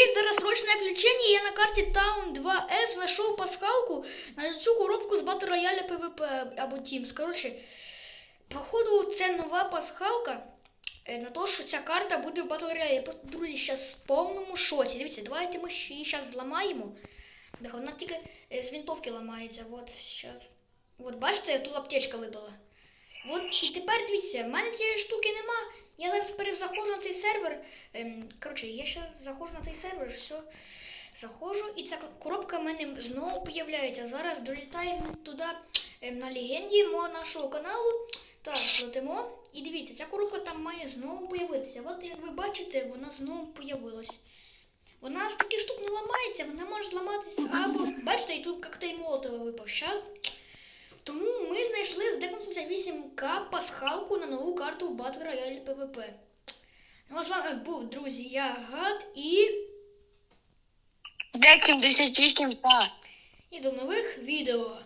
привіт! Зараз срочне включення. Я на карті Town 2F знайшов пасхалку на цю коробку з Battle Royale PvP або Teams. Коротше, походу, це нова пасхалка е, на те, що ця карта буде в Battle Royale. Я просто, друзі, зараз в повному шоці. Дивіться, давайте ми ще її зараз зламаємо. Вона тільки е, з винтовки ламається. От зараз. От бачите, тут аптечка випала. От і тепер дивіться, в мене цієї штуки нема. Я зараз цей сервер. Ем, коротше, я зараз заходжу на цей сервер, все. Заходжу, і ця коробка в мене знову появляється. Зараз долітаємо туди ем, на легенді мого нашого каналу. Так, летимо. І дивіться, ця коробка там має знову появитися. От як ви бачите, вона знову появилась. Вона з таких штук не ламається, вона може зламатися або. Бачите, і тут коктейль Молотова випав. Щас. Тому ми знайшли з Деком 78К пасхалку на нову карту Battle Royale PvP. Ну а з вами був, друзі, я Гад і. Дек 78 та. і до нових відео.